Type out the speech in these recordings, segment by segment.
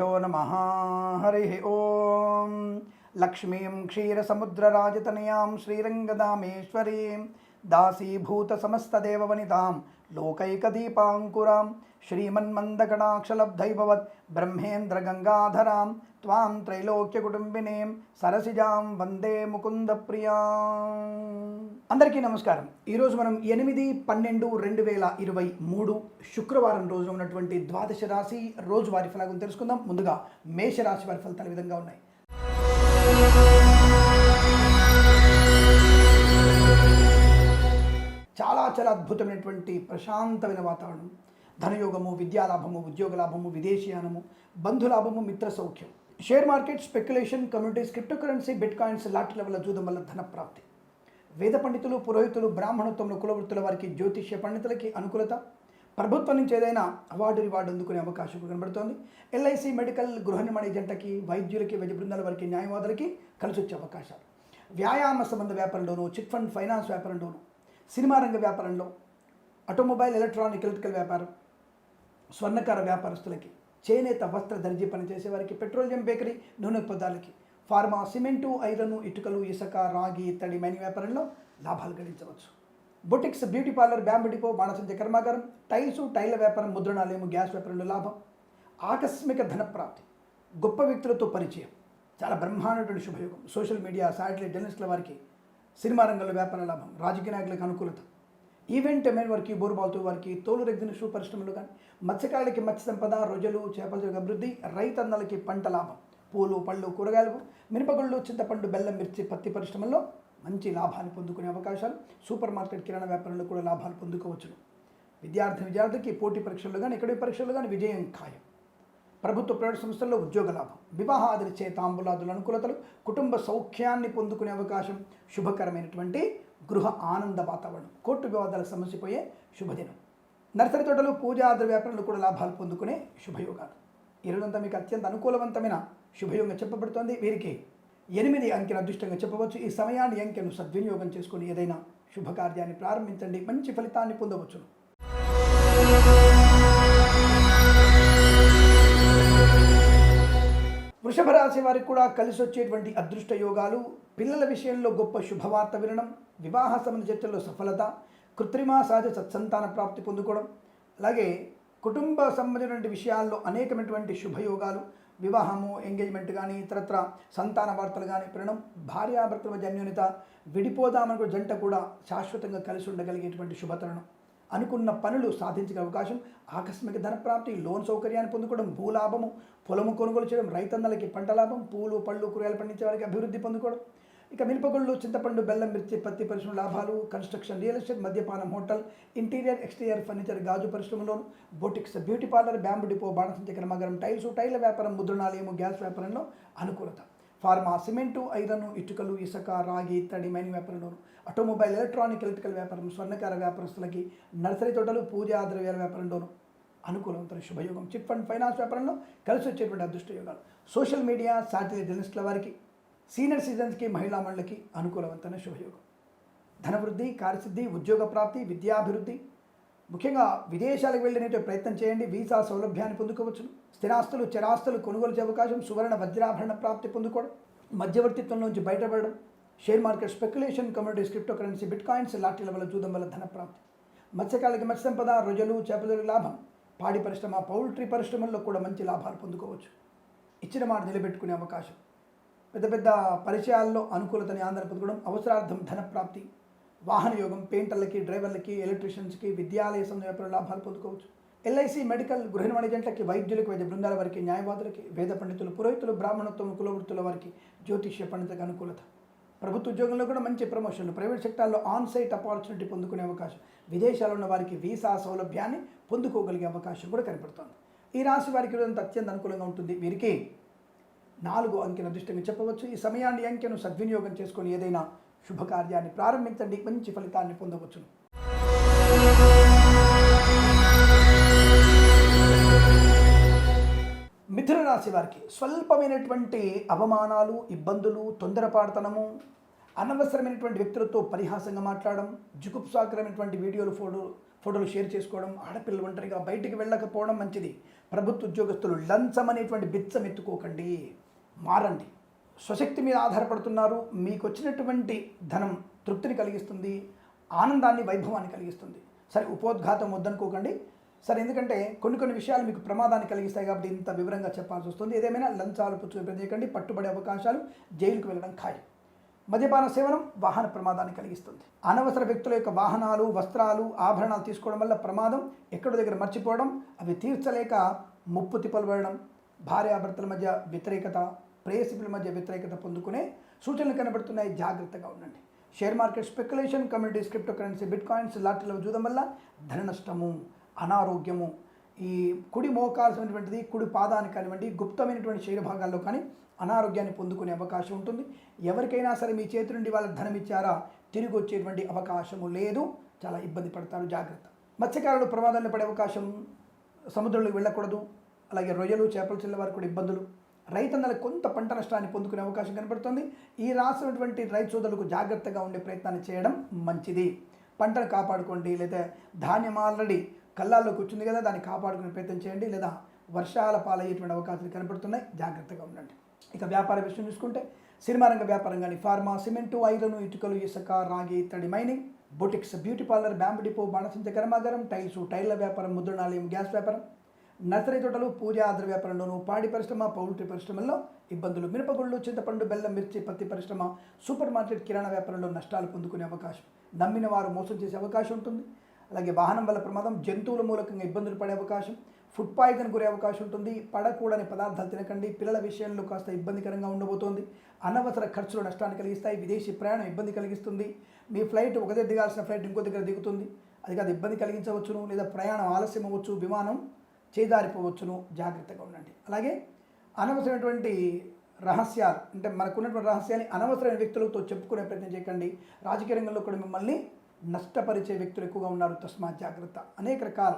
శ్రీగురుభ్యో నమ హరి ఓం. లక్ష్మీం క్షీరసముద్రరాజతనయాం శ్రీరంగదామేశ్వరీం. దాసీభూతసమస్తదేవవనితాం లోకైకదీపాంకురాం శ్రీమన్మందగణాక్షలబ్ధైభవత్ బ్రహ్మేంద్రగంగాధరాం త్వాం త్రైలోక్యకుటుంబినేం సరసిజాం వందే ముకుంద అందరికీ నమస్కారం. ఈరోజు మనం ఎనిమిది పన్నెండు రెండు వేల ఇరవై మూడు శుక్రవారం రోజు ఉన్నటువంటి ద్వాదశ రాశి రోజువారి ఫలాలను తెలుసుకుందాం. ముందుగా మేషరాశి వారి ఫలితాలు విధంగా ఉన్నాయి. చాలా చాలా అద్భుతమైనటువంటి ప్రశాంతమైన వాతావరణం. ధనయోగము విద్యాలాభము ఉద్యోగ లాభము విదేశీయానము బంధులాభము మిత్ర సౌఖ్యం. Share market speculation communities crypto currency bitcoins లాంటి లెవెల్ జూదం వల్ల ధన ప్రాప్తి. వేద పండితులు పురోహితులు బ్రాహ్మణత్వంలో కులవృత్తుల వారికి జ్యోతిష్య పండితులకి అనుకూలత. ప్రభుత్వం నుంచి ఏదైనా అవార్డు రివార్డు అందుకునే అవకాశం కనబడుతోంది. ఎల్ఐసి మెడికల్ గృహ నిర్మాణ ఏజెంట్లకి వైద్యులకి వైద్య బృందాల వారికి న్యాయవాదులకి కలిసి వచ్చే అవకాశాలు. వ్యాయామ సంబంధ వ్యాపారంలోనూ చిట్ ఫండ్ ఫైనాన్స్ వ్యాపారంలోనూ సినిమా రంగ వ్యాపారంలో ఆటోమొబైల్ ఎలక్ట్రానిక్ ఎలక్ట్రికల్ వ్యాపారం స్వర్ణకార వ్యాపారస్తులకి చేనేత వస్త్ర దర్జీ పనిచేసే వారికి పెట్రోలియం బేకరీ నూనె పదాలకి ఫార్మా సిమెంటు ఐరను ఇటుకలు ఇసుక రాగి ఇత్తడి మైని వ్యాపారంలో లాభాలు గడించవచ్చు. Boutiques beauty parlour bamboo depot బాణసంచ కర్మాగారం టైల్స్ టైల వ్యాపారం ముద్రణాలయము గ్యాస్ వ్యాపారంలో లాభం. ఆకస్మిక ధన ప్రాప్తి గొప్ప వ్యక్తులతో పరిచయం చాలా బ్రహ్మాండటువంటి శుభయోగం. సోషల్ మీడియా శాటిలైట్ జర్నలిస్టుల వారికి సినిమా రంగంలో వ్యాపార లాభం రాజకీయ నాయకులకు అనుకూలత. ఈవెంట్ ఎమ్మెన్ వారికి బోరుబాల్తో వారికి తోలు రెగ్గిన షూ పరిశ్రమలు కానీ మత్స్యకారులకి మత్స్య సంపద రొయ్యలు చేపల అభివృద్ధి రైతన్నలకి పంట లాభం. పూలు పళ్ళు కూరగాయలు మినపగుళ్ళు చింతపండు బెల్లం మిర్చి పత్తి పరిశ్రమల్లో మంచి లాభాన్ని పొందుకునే అవకాశాలు. సూపర్ మార్కెట్ కిరాణా వ్యాపారంలో కూడా లాభాలు పొందుకోవచ్చును. విద్యార్థి విద్యార్థికి పోటీ పరీక్షలు కానీ ఎక్కడి పరీక్షలు కానీ విజయం ఖాయం. ప్రభుత్వ ప్రైవేట్ సంస్థల్లో ఉద్యోగ లాభం వివాహాదులు చే అనుకూలతలు కుటుంబ సౌఖ్యాన్ని పొందుకునే అవకాశం శుభకరమైనటువంటి గృహ ఆనంద వాతావరణం. కోర్టు వివాదాలు సమస్యపోయే శుభదినం. నర్సరీ తోటలు పూజాద్ర వ్యాపారంలో కూడా లాభాలు పొందుకునే శుభయోగాలు. ఈరోజంతా మీకు అత్యంత అనుకూలవంతమైన శుభయోగం చెప్పబడుతోంది. వీరికి ఎనిమిది అంకెను అదృష్టంగా చెప్పవచ్చు. ఈ సమయాన్ని అంకెను సద్వినియోగం చేసుకుని ఏదైనా శుభకార్యాన్ని ప్రారంభించండి. మంచి ఫలితాన్ని పొందవచ్చును. వృషభ రాశి వారికి కూడా కలిసి వచ్చేటువంటి అదృష్ట యోగాలు పిల్లల విషయంలో గొప్ప శుభవార్త వినడం వివాహ సంబంధ చర్చల్లో సఫలత కృత్రిమ సహజ సత్సంతాన ప్రాప్తి పొందుకోవడం అలాగే కుటుంబ సంబంధించినటువంటి విషయాల్లో అనేకమైనటువంటి శుభయోగాలు వివాహము ఎంగేజ్మెంట్ కానీ ఇతరత్ర సంతాన వార్తలు కానీ వినడం భార్యాభర్తల జన్యూనిత అన్యోన్యత విడిపోదామనుకో జంట కూడా శాశ్వతంగా కలిసి ఉండగలిగేటువంటి శుభతరణం. అనుకున్న పనులు సాధించే అవకాశం ఆకస్మిక ధనప్రాప్తి లోన్ సౌకర్యాన్ని పొందుకోవడం భూలాభము పొలము కొనుగోలు చేయడం రైతన్నలకి పంట లాభం పూలు పళ్ళు కూరగాయలు పండించే వారికి అభివృద్ధి పొందుకోవడం. ఇక మిరపగుళ్ళు చింతపండు బెల్లం మిర్చి పత్తి పరిశ్రమ లాభాలు కన్స్ట్రక్షన్ రియల్ ఎస్టేట్ మద్యపానం హోటల్ ఇంటీరియర్ ఎక్స్టీరియర్ ఫర్నిచర్ గాజు పరిశ్రమలోను boutiques beauty parlour bamboo depot బాణసంచ కర్మాగారం టైల్స్ టైల్ వ్యాపారం ముద్రణాలయము గ్యాస్ వ్యాపారంలో అనుకూలత. ఫార్మా సిమెంటు ఐరన్ ఇటుకలు ఇసుక రాగి ఇత్తడి మైనింగ్ వ్యాపారంలోను ఆటోమొబైల్ ఎలక్ట్రానిక్ ఎలక్ట్రికల్ వ్యాపారం స్వర్ణకార వ్యాపారస్తులకి నర్సరీ తోటలు పూజా ద్రవ్యాల వ్యాపారంలోను అనుకూలవంత శుభయోగం. చిట్ ఫండ్ ఫైనాన్స్ వ్యాపారంలో కలిసి వచ్చేటువంటి అదృష్ట యోగాలు. సోషల్ మీడియా శాటిలైట్ జర్నలిస్టుల వారికి సీనియర్ సిటిజన్స్కి మహిళా మండలికి అనుకూలవంతమైన శుభయోగం. ధనవృద్ధి కార్యసిద్ధి ఉద్యోగ ప్రాప్తి విద్యాభివృద్ధి ముఖ్యంగా విదేశాలకు వెళ్ళినట్టు ప్రయత్నం చేయండి. వీసా సౌలభ్యాన్ని పొందుకోవచ్చు. స్థిరాస్తులు చరాస్తులు కొనుగోలు చేసే అవకాశం సువర్ణ వజ్రాభరణ ప్రాప్తి పొందుకోవడం మధ్యవర్తిత్వం నుంచి బయటపడడం share market speculation communities crypto currency bitcoins లాటరీల వల్ల చూడడం వల్ల ధన ప్రాప్తి. మత్స్యకాలకి మత్స్య సంపద రొయ్యలు చేపదొరి లాభం. పాడి పరిశ్రమ పౌల్ట్రీ పరిశ్రమల్లో కూడా మంచి లాభాలు పొందుకోవచ్చు. ఇచ్చిన మాట నిలబెట్టుకునే అవకాశం. పెద్ద పెద్ద పరిచయాల్లో అనుకూలతని ఆందోళన పొందుకోవడం అవసరార్థం ధనప్రాప్తి వాహన యోగం పెయింటర్లకి డ్రైవర్లకి ఎలక్ట్రీషియన్స్కి విద్యాలయ సంబంధ లాభాలు పొందుకోవచ్చు. ఎల్ఐసి మెడికల్ గృహ నిర్మాణ వైద్యులకు వైద్య బృందాల వారికి న్యాయవాదులకి వేద పండితులు పురోహితులు బ్రాహ్మణత్వం కులవృత్తుల వారికి జ్యోతిష్య పండితులకు అనుకూలత. ప్రభుత్వ ఉద్యోగంలో కూడా మంచి ప్రమోషన్లు. ప్రైవేట్ సెక్టార్లో ఆన్ సైట్ ఆపర్చునిటీ పొందుకునే అవకాశం. విదేశాల్లో ఉన్న వారికి వీసా సౌలభ్యాన్ని పొందుకోగలిగే అవకాశం కూడా కనపడుతోంది. ఈ రాశి వారికి అత్యంత అనుకూలంగా ఉంటుంది. వీరికి నాలుగు అంకెను అదృష్టంగా చెప్పవచ్చు. ఈ సమయాన్ని అంకెను సద్వినియోగం చేసుకొని ఏదైనా శుభకార్యాన్ని ప్రారంభించండి మంచి ఫలితాన్ని పొందవచ్చును. మిథున రాశి వారికి స్వల్పమైనటువంటి అవమానాలు ఇబ్బందులు తొందరపాడతనము అనవసరమైనటువంటి వ్యక్తులతో పరిహాసంగా మాట్లాడడం జుగుప్సాకరమైనటువంటి వీడియోలు ఫోటో ఫోటోలు షేర్ చేసుకోవడం ఆడపిల్లలు ఒంటరిగా బయటికి వెళ్ళకపోవడం మంచిది. ప్రభుత్వ ఉద్యోగస్తులు లంచం అనేటువంటి బిచ్చం ఎత్తుకోకండి మారండి. స్వశక్తి మీద ఆధారపడుతున్నారు. మీకు వచ్చినటువంటి ధనం తృప్తిని కలిగిస్తుంది. ఆనందాన్ని వైభవాన్ని కలిగిస్తుంది. సరే ఉపోద్ఘాతం వద్దనుకోకండి. సరే ఎందుకంటే కొన్ని కొన్ని విషయాలు మీకు ప్రమాదాన్ని కలిగిస్తాయి కాబట్టి ఇంత వివరంగా చెప్పాల్సి వస్తుంది. ఏదేమైనా లంచాలు పుచ్చుకు చేయకండి పట్టుబడే అవకాశాలు జైలుకు వెళ్ళడం ఖాయం. మద్యపాన సేవనం వాహన ప్రమాదాన్ని కలిగిస్తుంది. అనవసర వ్యక్తుల యొక్క వాహనాలు వస్త్రాలు ఆభరణాలు తీసుకోవడం వల్ల ప్రమాదం ఎక్కడో దగ్గర మర్చిపోవడం అవి తీర్చలేక ముప్పు తిప్పలు పడడం భార్యాభర్తల మధ్య వ్యతిరేకత ప్రేయసిపుల మధ్య వ్యతిరేకత పొందుకునే సూచనలు కనబడుతున్నాయి. జాగ్రత్తగా ఉండండి. Share market speculation communities crypto currency bitcoins లాటరీలో చూడడం వల్ల ధన నష్టము అనారోగ్యము ఈ కుడి మోకాల్సినటువంటిది కుడి పాదానికి కానివ్వండి గుప్తమైనటువంటి శరీర భాగాల్లో కానీ అనారోగ్యాన్ని పొందుకునే అవకాశం ఉంటుంది. ఎవరికైనా సరే మీ చేతి నుండి వాళ్ళకి ధనం ఇచ్చారా తిరిగి వచ్చేటువంటి అవకాశము లేదు. చాలా ఇబ్బంది పడతారు. జాగ్రత్త. మత్స్యకారులు ప్రమాదాలు పడే అవకాశం సముద్రంలోకి వెళ్ళకూడదు. అలాగే రొయ్యలు చేపలు చెల్లవారు కూడా ఇబ్బందులు. రైతన్నలకు కొంత పంట నష్టాన్ని పొందుకునే అవకాశం కనబడుతుంది. ఈ రాసినటువంటి రైతు సోదరులకు జాగ్రత్తగా ఉండే ప్రయత్నాన్ని చేయడం మంచిది. పంటను కాపాడుకోండి లేదా ధాన్యం ఆల్రెడీ కళ్ళాల్లోకి వచ్చింది కదా దాన్ని కాపాడుకునే ప్రయత్నం చేయండి లేదా వర్షాల పాలయ్యేటువంటి అవకాశాలు కనబడుతున్నాయి. జాగ్రత్తగా ఉండండి. ఇక వ్యాపార విషయం చూసుకుంటే సినిమా రంగ వ్యాపారం కానీ ఫార్మా సిమెంటు ఐరన్ ఇటుకలు ఇసుక రాగి ఇత్తడి mining boutiques beauty parlour bamboo depot బాణసించ కర్మాగారం టైల్స్ టైర్ల వ్యాపారం ముద్రణాలయం గ్యాస్ వ్యాపారం నర్సరీ తోటలు పూజ ఆధార వ్యాపారంలోనూ పాడి పరిశ్రమ పౌల్ట్రీ పరిశ్రమల్లో ఇబ్బందులు. మిరపగుళ్ళు చింతపండు బెల్లం మిర్చి పత్తి పరిశ్రమ సూపర్ మార్కెట్ కిరాణా వ్యాపారంలో నష్టాలు పొందుకునే అవకాశం. నమ్మిన వారు మోసం చేసే అవకాశం ఉంటుంది. అలాగే వాహనం వల్ల ప్రమాదం జంతువుల మూలకంగా ఇబ్బందులు పడే అవకాశం ఫుడ్ పాయిజన్ గురే అవకాశం ఉంటుంది. పడకూడని పదార్థాలు తినకండి. పిల్లల విషయంలో కాస్త ఇబ్బందికరంగా ఉండబోతోంది. అనవసర ఖర్చులు నష్టాన్ని కలిగిస్తాయి. విదేశీ ప్రయాణం ఇబ్బంది కలిగిస్తుంది. మీ ఫ్లైట్ ఒక దగ్గర దిగాల్సిన ఫ్లైట్ ఇంకో దగ్గర దిగుతుంది. అది కాదు ఇబ్బంది కలిగించవచ్చును లేదా ప్రయాణం ఆలస్యం అవ్వచ్చు విమానం చేదారిపోవచ్చును. జాగ్రత్తగా ఉండండి. అలాగే అనవసరమైనటువంటి రహస్యాలు అంటే మనకున్నటువంటి రహస్యాన్ని అనవసరమైన వ్యక్తులతో చెప్పుకునే ప్రయత్నం చేయకండి. రాజకీయ రంగంలో కూడా మిమ్మల్ని నష్టపరిచే వ్యక్తులు ఎక్కువగా ఉన్నారు. తస్మాత్ జాగ్రత్త. అనేక రకాల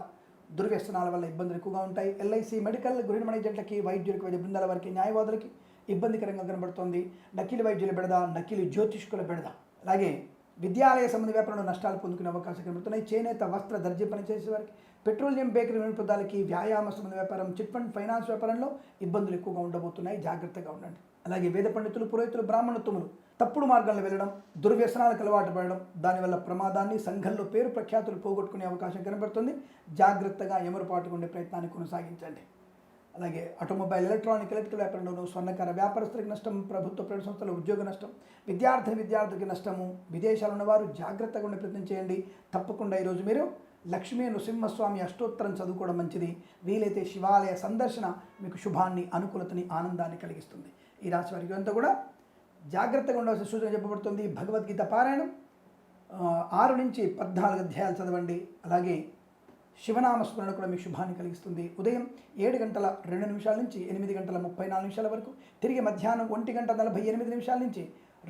దుర్వ్యసనాల వల్ల ఇబ్బందులు ఎక్కువగా ఉంటాయి. ఎల్ఐసి మెడికల్ గృహిణి ఏజెంట్లకి వైద్యులకి వైద్య బృందాల వారికి న్యాయవాదులకి ఇబ్బందికరంగా కనబడుతోంది. నకిలీ వైద్యుల బెడద నకిలీ జ్యోతిష్కుల బెడద. అలాగే విద్యాలయ సంబంధ వ్యాపారంలో నష్టాలు పొందుకునే అవకాశం కనబడుతున్నాయి. చేనేత వస్త్ర దర్జీ పనిచేసే వారికి పెట్రోలియం బేకరీ వినియోగదారులకి వ్యాయామ సంబంధ వ్యాపారం చిట్ ఫండ్ ఫైనాన్స్ వ్యాపారంలో ఇబ్బందులు ఎక్కువగా ఉండబోతున్నాయి. జాగ్రత్తగా ఉండండి. అలాగే వేద పండితులు పురోహితులు బ్రాహ్మణత్వములు తప్పుడు మార్గాల్లో వెళ్ళడం దుర్వ్యసనాలకు అలవాటు పడడం దానివల్ల ప్రమాదాన్ని సంఘంలో పేరు ప్రఖ్యాతులు పోగొట్టుకునే అవకాశం కనబడుతుంది. జాగ్రత్తగా ఎమరుపాటుగా ఉండే ప్రయత్నాన్ని కొనసాగించండి. అలాగే ఆటోమొబైల్ ఎలక్ట్రానిక్ ఎలక్ట్రికల్ వ్యాపారంలోనూ స్వర్ణకార వ్యాపారస్తులకు నష్టం ప్రభుత్వ ప్రైవేట్ సంస్థల ఉద్యోగ నష్టం విద్యార్థి విద్యార్థులకి నష్టము విదేశాలు ఉన్నవారు జాగ్రత్తగా ఉండే ప్రయత్నం చేయండి. తప్పకుండా ఈరోజు మీరు లక్ష్మీ నృసింహస్వామి అష్టోత్తరం చదువుకోవడం మంచిది. వీలైతే శివాలయ సందర్శన మీకు శుభాన్ని అనుకూలతని ఆనందాన్ని కలిగిస్తుంది. ఈ రాశి వారికి అంతా కూడా జాగ్రత్తగా ఉండవలసిన సూచన చెప్పబడుతుంది. భగవద్గీత పారాయణం ఆరు నుంచి పద్నాలుగు అధ్యాయాలు చదవండి. అలాగే శివనామస్మరణ కూడా మీకు శుభాన్ని కలిగిస్తుంది. ఉదయం ఏడు గంటల రెండు నిమిషాల నుంచి ఎనిమిది గంటల ముప్పై నాలుగు నిమిషాల వరకు తిరిగి మధ్యాహ్నం ఒంటి గంట నలభై ఎనిమిది నిమిషాల నుంచి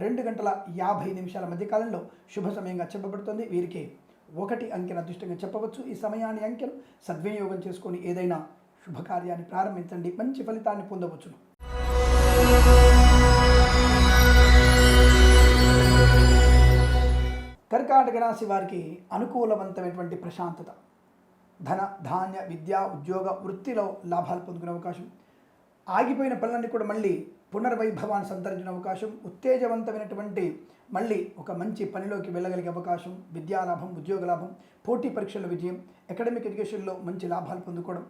రెండు గంటల యాభై నిమిషాల మధ్యకాలంలో శుభ సమయంగా చెప్పబడుతుంది. వీరికి ఒకటి అంకెను అదృష్టంగా చెప్పవచ్చు. ఈ సమయాన్ని అంకెను సద్వినియోగం చేసుకొని ఏదైనా శుభకార్యాన్ని ప్రారంభించండి. మంచి ఫలితాన్ని పొందవచ్చును. కర్కాటక రాశి వారికి అనుకూలవంతమైనటువంటి ప్రశాంతత ధన ధాన్య విద్య ఉద్యోగ వృత్తిలో లాభాలు పొందుకునే అవకాశం ఆగిపోయిన పనులన్నీ కూడా మళ్ళీ పునర్వైభవాన్ని సంతరించిన అవకాశం ఉత్తేజవంతమైనటువంటి మళ్ళీ ఒక మంచి పనిలోకి వెళ్ళగలిగే అవకాశం విద్యా లాభం ఉద్యోగ లాభం పోటీ పరీక్షల విజయం అకాడమిక్ ఎడ్యుకేషన్లో మంచి లాభాలు పొందుకోవడం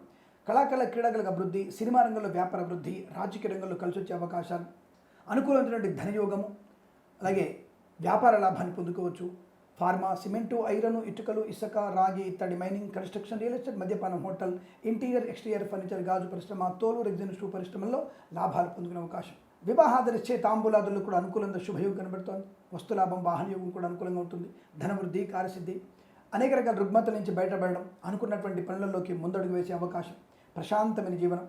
కళాకళ క్రీడలకు అభివృద్ధి సినిమా రంగంలో వ్యాపార అభివృద్ధి రాజకీయ రంగంలో కలిసి వచ్చే అవకాశాలు అనుకూలమైనటువంటి ధనయోగము అలాగే వ్యాపార లాభాన్ని పొందుకోవచ్చు. ఫార్మా సిమెంటు ఐరన్ ఇటుకలు ఇసుక రాగి ఇత్తడి మైనింగ్ కన్స్ట్రక్షన్ రియల్ ఎస్టేట్ మద్యపానం హోటల్ ఇంటీరియర్ ఎక్స్టీరియర్ ఫర్నిచర్ గాజు పరిశ్రమ తోలు రెగ్జిన్ పరిశ్రమల్లో లాభాలు పొందుకునే అవకాశం. వివాహాదరిచ్చే తాంబూలాదులు కూడా అనుకూలంగా శుభయోగం కనబడుతోంది. వస్తులాభం వాహనయోగం కూడా అనుకూలంగా ఉంటుంది. ధనవృద్ధి కార్యసిద్ధి అనేక రకాల రుగ్మతల నుంచి బయటపడడం అనుకున్నటువంటి పనులలోకి ముందడుగు వేసే అవకాశం ప్రశాంతమైన జీవనం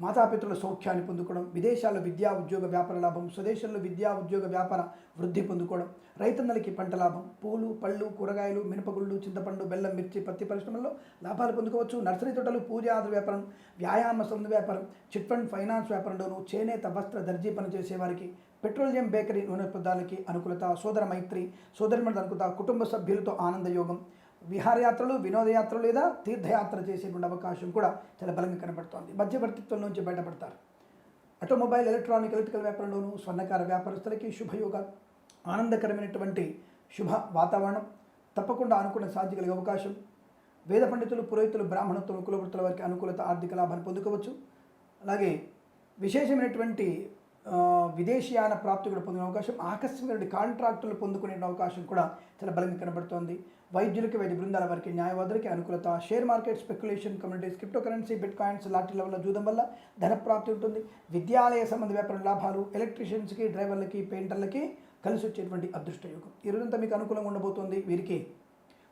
మాతాపితృల సౌఖ్యాన్ని పొందుకోవడం విదేశాల్లో విద్యా ఉద్యోగ వ్యాపార లాభం స్వదేశంలో విద్యా ఉద్యోగ వ్యాపార వృద్ధి పొందుకోవడం రైతన్నలకి పంట లాభం పూలు పళ్ళు కూరగాయలు మినపగుళ్ళు చింతపండు బెల్లం మిర్చి పత్తి పరిశ్రమల్లో లాభాలు పొందుకోవచ్చు. నర్సరీ తోటలు పూజ ఆధార వ్యాపారం వ్యాయామ సంద వ్యాపారం చిట్ ఫండ్ ఫైనాన్స్ వ్యాపారంలోనూ చేనేత వస్త్ర దర్జీ పనిచేసే వారికి పెట్రోలియం బేకరీ నూనె పదార్థాలకి అనుకూలత సోదర మైత్రి సోదరిమణుల అనుకూలత కుటుంబ సభ్యులతో ఆనందయోగం విహారయాత్రలు వినోదయాత్రలు లేదా తీర్థయాత్ర చేసేటువంటి అవకాశం కూడా చాలా బలంగా కనబడుతోంది. మధ్యవర్తిత్వం నుంచి బయటపడతారు. ఆటోమొబైల్ ఎలక్ట్రానిక్ ఎలక్ట్రికల్ వ్యాపారంలోనూ స్వర్ణకార వ్యాపారస్తులకి శుభయోగాలు ఆనందకరమైనటువంటి శుభ వాతావరణం తప్పకుండా అనుకున్న సాధ్య కలిగే అవకాశం. వేద పండితులు పురోహితులు బ్రాహ్మణత్వం కులవృత్తుల వారికి అనుకూలత ఆర్థిక లాభాన్ని పొందుకోవచ్చు. అలాగే విశేషమైనటువంటి విదేశీయాన ప్రాప్తి కూడా పొందిన అవకాశం ఆకస్మికమైన కాంట్రాక్టులు పొందుకునే అవకాశం కూడా చాలా బలంగా కనబడుతోంది. వైద్యులకి వైద్య బృందాల వారికి న్యాయవాదులకి అనుకూలత share market speculation communities crypto currency bitcoins lottery లెవెల్లో చూడడం వల్ల ధన ప్రాప్తి ఉంటుంది. విద్యాలయ సంబంధ వ్యాపారం లాభాలు ఎలక్ట్రీషియన్స్కి డ్రైవర్లకి పెయింటర్లకి కలిసి వచ్చేటువంటి అదృష్ట యోగం. ఈ రోజంతా మీకు అనుకూలంగా ఉండబోతోంది. వీరికి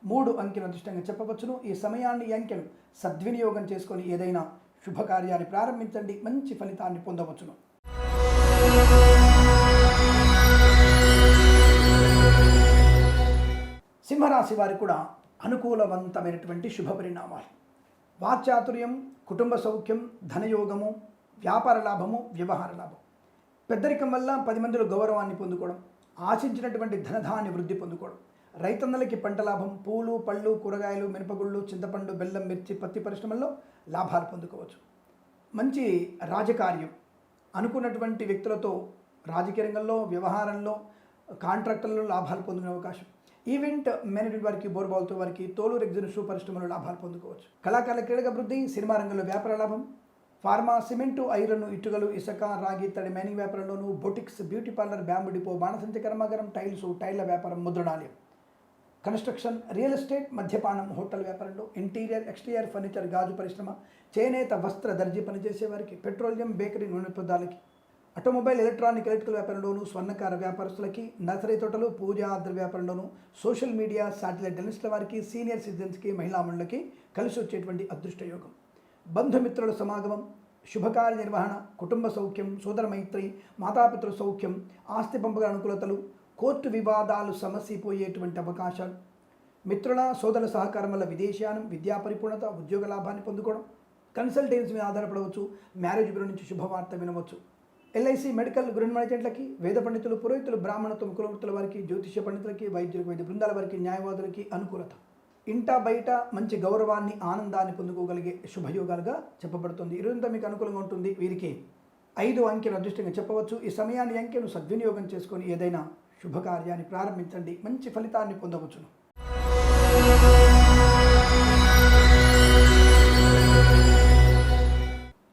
మూడు అంకెను అదృష్టంగా చెప్పవచ్చును. ఈ సమయాన్ని ఈ అంకెను సద్వినియోగం చేసుకొని ఏదైనా శుభకార్యాన్ని ప్రారంభించండి. మంచి ఫలితాన్ని పొందవచ్చును. సింహరాశి వారికి కూడా అనుకూలవంతమైనటువంటి శుభ పరిణామాలు. వాచాతుర్యం కుటుంబ సౌఖ్యం ధనయోగము వ్యాపార లాభము వ్యవహార లాభం. పెద్దరికం వల్ల పది మందిలో గౌరవాన్ని పొందుకోవడం ఆశించినటువంటి ధనధాన్ని వృద్ధి పొందుకోవడం. రైతన్నలకి పంట లాభం పూలు పళ్ళు కూరగాయలు మినపగుళ్ళు చింతపండు బెల్లం మిర్చి పత్తి పరిశ్రమల్లో లాభాలు పొందుకోవచ్చు. మంచి రాజకార్యం అనుకున్నటువంటి వ్యక్తులతో రాజకీయ రంగంలో వ్యవహారంలో కాంట్రాక్టర్లలో లాభాలు పొందుకునే అవకాశం. ఈవెంట్ మేనేజ్మెంట్ వారికి బోర్బాల్తో వారికి తోలు రెగ్జిన్ షూ పరిశ్రమలో లాభాలు పొందుకోవచ్చు. కళాకారుల క్రీడక అభివృద్ధి సినిమా రంగంలో వ్యాపార లాభం ఫార్మా సిమెంటు ఐరన్ ఇటుకలు ఇసుక రాగి తడి mining వ్యాపారంలోను boutiques beauty parlour bamboo depot బాణసంతి కర్మాగారం టైల్స్ టైళ్ళ వ్యాపారం ముద్రణాలయం. కన్స్ట్రక్షన్ రియల్ ఎస్టేట్ మద్యపానం హోటల్ వ్యాపారంలో ఇంటీరియర్ ఎక్స్టీరియర్ ఫర్నిచర్ గాజు పరిశ్రమ చేనేత వస్త్ర దర్జీ పనిచేసే వారికి పెట్రోలియం బేకరీ నూనె పదార్థాలకి ఆటోమొబైల్ ఎలక్ట్రానిక్ ఎలక్ట్రికల్ వ్యాపారంలోను స్వర్ణకార వ్యాపారస్తులకి నర్సరీ తోటలు పూజా ఆద్ర వ్యాపారంలోను సోషల్ మీడియా శాటిలైట్ జర్నలిస్టుల వారికి సీనియర్ సిటిజన్స్కి మహిళా మండలికి కలిసి వచ్చేటువంటి అదృష్ట యోగం. బంధుమిత్రుల సమాగమం శుభకార్య నిర్వహణ కుటుంబ సౌఖ్యం సోదర మైత్రి మాతాపితృ సౌఖ్యం ఆస్తి పంపగల అనుకూలతలు కోర్టు వివాదాలు సమసిపోయేటువంటి అవకాశాలు. మిత్రుల సోదర సహకారం వల్ల విదేశానం విద్యా పరిపూర్ణత ఉద్యోగ లాభాన్ని పొందుకోవడం. కన్సల్టెన్సీ మీద ఆధారపడవచ్చు మ్యారేజ్ బ్యూరో నుంచి శుభవార్త వినవచ్చు. ఎల్ఐసి మెడికల్ గృహమేజెంట్లకి వేద పండితులు పురోహితులు బ్రాహ్మణత్వం కులవృత్తుల వారికి జ్యోతిష పండితులకి వైద్యులకు వైద్య బృందాల వారికి న్యాయవాదులకి అనుకూలత. ఇంట బయట మంచి గౌరవాన్ని ఆనందాన్ని పొందుకోగలిగే శుభయోగాలుగా చెప్పబడుతుంది. ఇరుంతా మీకు అనుకూలంగా ఉంటుంది. వీరికి ఐదు అంకెను అదృష్టంగా చెప్పవచ్చు. ఈ సమయాన్ని అంకెను సద్వినియోగం చేసుకొని ఏదైనా శుభకార్యాన్ని ప్రారంభించండి. మంచి ఫలితాన్ని పొందవచ్చును.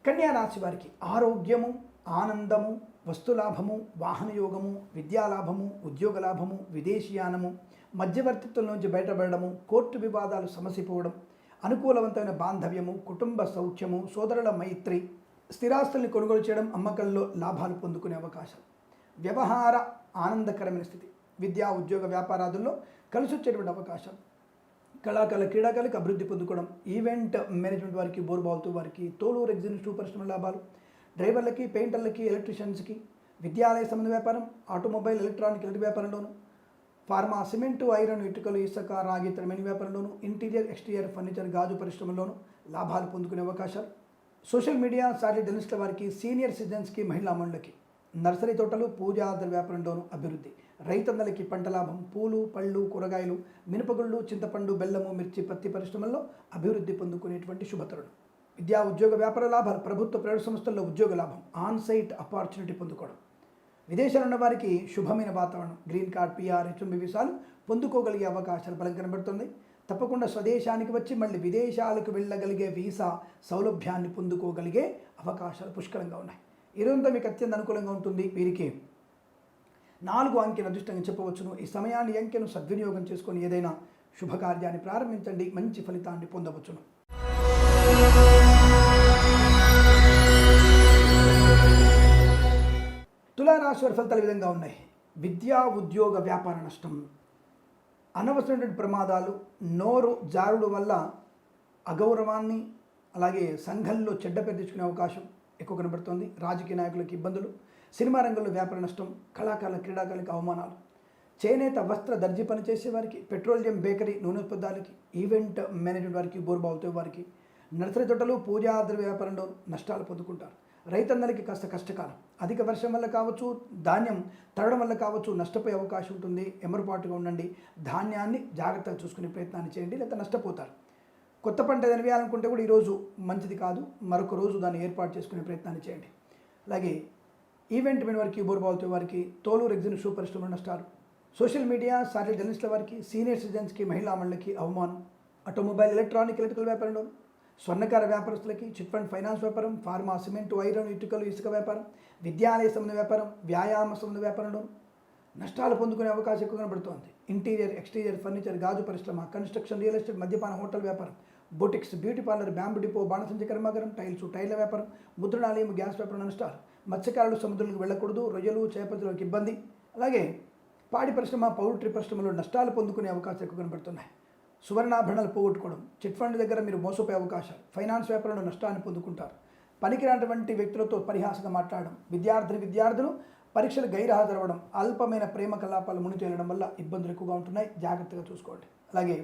కన్యా రాశి వారికి ఆరోగ్యము ఆనందము వస్తులాభము వాహనయోగము విద్యాలాభము ఉద్యోగ లాభము విదేశీయానము మధ్యవర్తిత్వం నుంచి బయటపడము కోర్టు వివాదాలు సమసిపోవడం అనుకూలవంతమైన బాంధవ్యము కుటుంబ సౌఖ్యము సోదరుల మైత్రి స్థిరాస్తుల్ని కొనుగోలు చేయడం అమ్మకంలో లాభాలు పొందుకునే అవకాశం. వ్యవహార ఆనందకరమైన స్థితి. విద్యా ఉద్యోగ వ్యాపారాదుల్లో కలిసి వచ్చేటువంటి అవకాశం. కళాకారుల క్రీడాకారులకు అభివృద్ధి పొందుకోవడం. ఈవెంట్ మేనేజ్మెంట్ వారికి బోర్బావుతూ వారికి తోలు రెగ్జిన్ పరిశ్రమ లాభాలు. డ్రైవర్లకి పెయింటర్లకి ఎలక్ట్రీషియన్స్కి విద్యాలయ సంబంధ వ్యాపారం ఆటోమొబైల్ ఎలక్ట్రానిక్ ఎలక్ట్రిక్ వ్యాపారంలోను ఫార్మా సిమెంటు ఐరన్ ఇటుకలు ఇసుక రాగి తరమైన వ్యాపారంలోను ఇంటీరియర్ ఎక్స్టీరియర్ ఫర్నిచర్ గాజు పరిశ్రమలోను లాభాలు పొందుకునే అవకాశాలు. సోషల్ మీడియా శాటిలైట్ జర్నలిస్టుల వారికి సీనియర్ సిటిజన్స్కి మహిళా మండలకి. నర్సరీ తోటలు పూజాదర వ్యాపారంలోను అభివృద్ధి. రైతన్నలకి పంట లాభం. పూలు పళ్ళు కూరగాయలు మినపగుళ్ళు చింతపండు బెల్లము మిర్చి పత్తి పరిశ్రమల్లో అభివృద్ధి పొందుకునేటువంటి శుభతరుడు. విద్యా ఉద్యోగ వ్యాపార లాభాలు. ప్రభుత్వ ప్రైవేట్ సంస్థల్లో ఉద్యోగ లాభం. ఆన్ సైట్ ఆపర్చునిటీ పొందుకోవడం. విదేశాలు ఉన్న వారికి శుభమైన వాతావరణం. గ్రీన్ కార్డ్ పిఆర్ హెచ్ఎంబి వీసాలు పొందుకోగలిగే అవకాశాలు బలం కనబడుతుంది తప్పకుండా స్వదేశానికి వచ్చి మళ్ళీ విదేశాలకు వెళ్ళగలిగే వీసా సౌలభ్యాన్ని పొందుకోగలిగే అవకాశాలు పుష్కలంగా ఉన్నాయి. ఇదంతా మీకు అత్యంత అనుకూలంగా ఉంటుంది. వీరికి నాలుగు అంకెను అదృష్టంగా చెప్పవచ్చును. ఈ సమయాన్ని అంకెను సద్వినియోగం చేసుకొని ఏదైనా శుభకార్యాన్ని ప్రారంభించండి. మంచి ఫలితాన్ని పొందవచ్చును. తులారాశి వారి ఫలితాలు విధంగా ఉన్నాయి. విద్యా ఉద్యోగ వ్యాపార నష్టం. అనవసరమైనటువంటి ప్రమాదాలు నోరు జారుడు వల్ల అగౌరవాన్ని అలాగే సంఘంలో చెడ్డ పేరు తెచ్చుకునే అవకాశం ఎక్కువ కనబడుతోంది. రాజకీయ నాయకులకు ఇబ్బందులు సినిమా రంగంలో వ్యాపార నష్టం కళాకారుల క్రీడాకారులకు అవమానాలు. చేనేత వస్త్ర దర్జీ పనిచేసే వారికి పెట్రోలియం బేకరీ నూనె ఉత్పత్తులకి ఈవెంట్ మేనేజ్మెంట్ వారికి బోర్బావుతో వారికి నర్సరీ తోటలు పూజాద్ర వ్యాపారంలో నష్టాలు పొందుకుంటారు. రైతన్నలకి కాస్త కష్టకాలం. అధిక వర్షం వల్ల కావచ్చు ధాన్యం తరగడం వల్ల కావచ్చు నష్టపోయే అవకాశం ఉంటుంది. ఎమరుపాటుగా ఉండండి. ధాన్యాన్ని జాగ్రత్తగా చూసుకునే ప్రయత్నాన్ని చేయండి లేదా నష్టపోతారు. కొత్త పంట ఏదైనా వేయాలనుకుంటే కూడా ఈరోజు మంచిది కాదు. మరొక రోజు దాన్ని ఏర్పాటు చేసుకునే ప్రయత్నాన్ని చేయండి. అలాగే ఈవెంట్ మీద వారికి బోర్బాల్తో వారికి తోలు రెగ్జిన్ షూ పరిశ్రమ నష్టాలు సోషల్ మీడియా సాటిలైట్ జర్నలిస్టుల వారికి సీనియర్ సిటిజన్స్కి మహిళా మండలికి అవమానం. ఆటోమొబైల్ ఎలక్ట్రానిక్ ఎలక్ట్రికల్ వ్యాపారంలో స్వర్ణకార వ్యాపారస్తులకి చిట్ ఫండ్ ఫైనాన్స్ వ్యాపారం ఫార్మా సిమెంట్ ఐరన్ ఇటుకలు ఇసుక వ్యాపారం విద్యాలయ సంబంధ వ్యాపారం వ్యాయామ సంబంధ వ్యాపారంలో నష్టాలు పొందుకునే అవకాశం ఎక్కువ కనబడుతోంది. ఇంటీరియర్ ఎక్స్టీరియర్ ఫర్నిచర్ గాజు పరిశ్రమ కన్స్ట్రక్షన్ రియల్ ఎస్టేట్ మద్యపాన హోటల్ వ్యాపారం boutiques beauty parlour bamboo depot బాణసంచి కర్మాగారం టైల్స్ టైల వ్యాపారం ముద్రణాలయం గ్యాస్ వ్యాపారం నష్టాలు మత్స్యకారులు సముద్రంలోకి వెళ్ళకూడదు రొయ్యలు చేపలకు ఇబ్బంది. అలాగే పాడి పరిశ్రమ పౌల్ట్రీ పరిశ్రమలో నష్టాలు పొందుకునే అవకాశాలు ఎక్కువ కనబడుతున్నాయి. సువర్ణాభరణాలు పోగొట్టుకోవడం చిట్ ఫండ్ దగ్గర మీరు మోసపోయే అవకాశాలు ఫైనాన్స్ వ్యాపారంలో నష్టాన్ని పొందుకుంటారు. పనికిరానటువంటి వ్యక్తులతో పరిహాసంగా మాట్లాడడం విద్యార్థిని విద్యార్థులు పరీక్షలు గైర్హాజరవ్వడం అల్పమైన ప్రేమ కలాపాలు మునితేలడం వల్ల ఇబ్బందులు ఎక్కువగా ఉంటున్నాయి. జాగ్రత్తగా చూసుకోండి. అలాగే